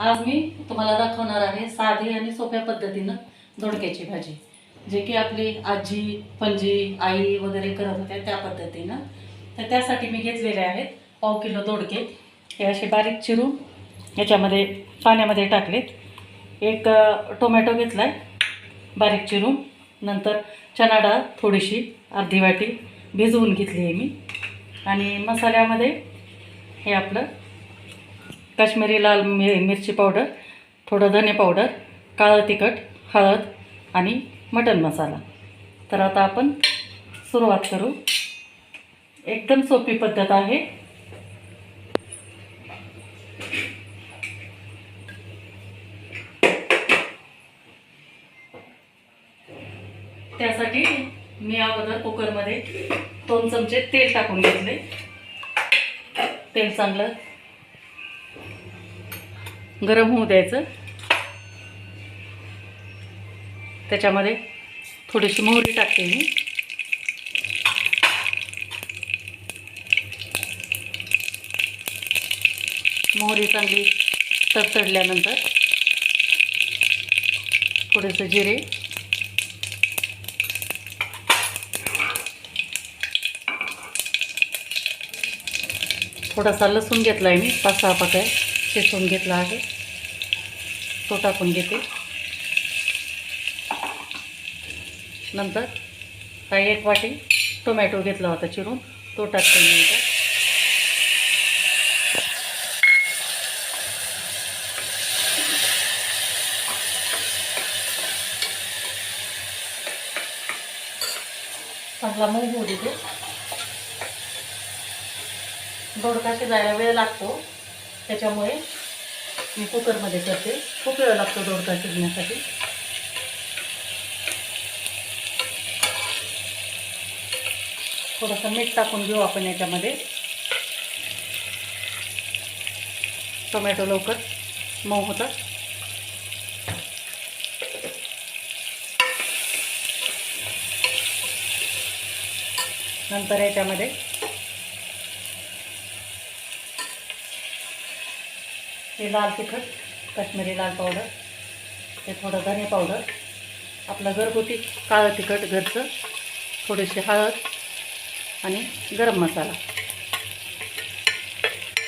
आज मी तुम्हाला दाखवणार आहे साधी आणि सोप्या पद्धतीनं दोडक्याची भाजी. जे की आपली आजी पणजी आई वगैरे करत होत्या त्या पद्धतीनं. तर त्यासाठी मी घेतलेले आहेत पाव किलो दोडके. हे असे बारीक चिरून याच्यामध्ये पाण्यामध्ये टाकलेत. एक टोमॅटो घेतला आहे बारीक चिरून. नंतर चणा डाळ थोडीशी अर्धी वाटी. भिजवून घेतली आहे मी. आणि मसाल्यामध्ये हे आपलं काश्मीरी लाल मि मिरची पावडर थोडं धने पावडर काळं तिखट हळद आणि मटण मसाला. तर आता आपण सुरुवात करू. एकदम सोपी पद्धत आहे. त्यासाठी मी अगोदर कुकरमध्ये दोन चमचे तेल टाकून घेतले. तेल चांगलं गरम होऊ द्यायचं. त्याच्यामध्ये थोडीशी मोहरी टाकते मी. मोहरी चांगली तडतडल्यानंतर थोडेसे जिरे. थोडासा लसूण घेतला आहे मी पाच सहा पाकळ्या. ठेचून घेतला आहे. तो टाकून घेते. नंतर काही एक वाटी टोमॅटो घेतला होता चिरून. तो टाकते नंतर चांगला मूग होऊ देते. दोडका शिजायला वेळ लागतो. त्याच्यामुळे मी कुकरमध्ये करते. खूप वेळ लागतो दोडका शिजण्यासाठी. थोडंसं मीठ टाकून घेऊ आपण याच्यामध्ये. टोमॅटो लवकर मऊ होतात. नंतर याच्यामध्ये हे लाल तिखट काश्मीरी लाल पावडर हे थोडं धने पावडर आपलं घरगुती काळं तिखट घरचं थोडीशी हळद आणि गरम मसाला.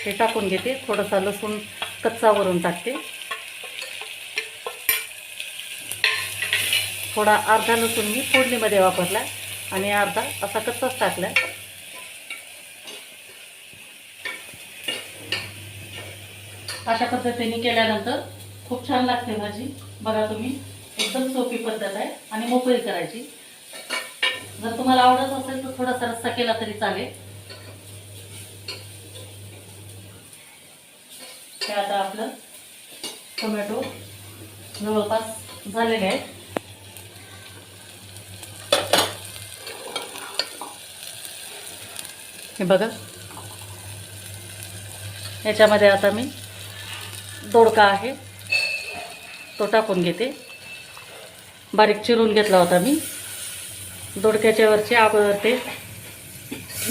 हे टाकून घेते थोडासा लसूण कच्चा वरून टाकते. थोडा अर्धा लसूण मी फोडणीमध्ये वापरला आणि अर्धा असा कच्चाच टाकला अशा पद्धतीने केल्यानंतर खूप छान लागते भाजी. बघा तुम्ही एकदम सोपी पद्धत आहे आणि मोकळी करायची. जर तुम्हाला आवडत असेल तर थोडासा रस्सा केला तरी चालेल. हे आता आपलं टोमॅटो जवळपास झालेले आहेत. हे बघा. याच्यामध्ये आता मी दोडका आहे. तो टाकून घेते. बारीक चिरून घेतला होता मी. दोडक्याच्या वरचे अगोदर ते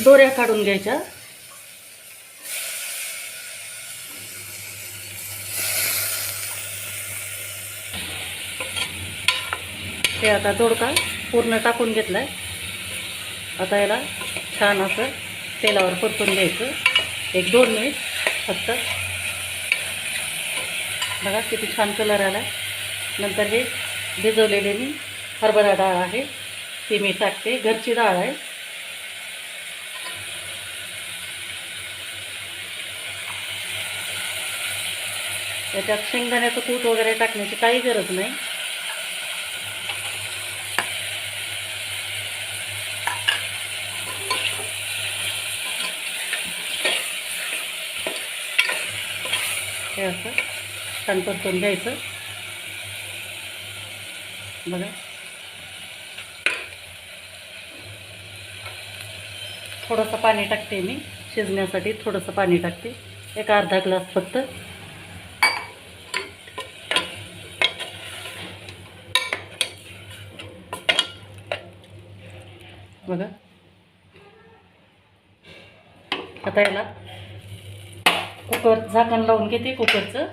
दोऱ्या काढून घ्यायच्या. ते आता दोडका पूर्ण टाकून घेतलाय. आता याला छान असं तेलावर परतून घ्यायचं. एक दोन मिनिट फक्त. बघा किती छान कलर आला. नंतर हे भिजवलेले मी हरभरा डाळ आहे. ती मी टाकते. घरची डाळ आहे. त्याच्यात शेंगदाण्याचं कूट वगैरे टाकण्याची काही गरज नाही. हे असं. छान परतून घ्यायचं. बघा. थोडंसं पाणी टाकते मी. शिजण्यासाठी थोडंसं पाणी टाकते. एक अर्धा ग्लास फक्त. बघा. आता याला कुकर झाकण लावून घेते कुकरचं.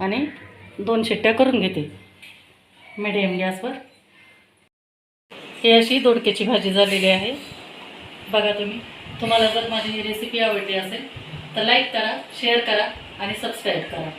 आणि दोन शिट्ट्या करून घेते. मिडियम गॅसवर ही अशी दोडक्याची भाजी झालेली आहे. बघा तुम्ही. तुम्हाला जर माझी ही रेसिपी आवडली असेल तर लाईक करा शेअर करा आणि सबस्क्राईब करा.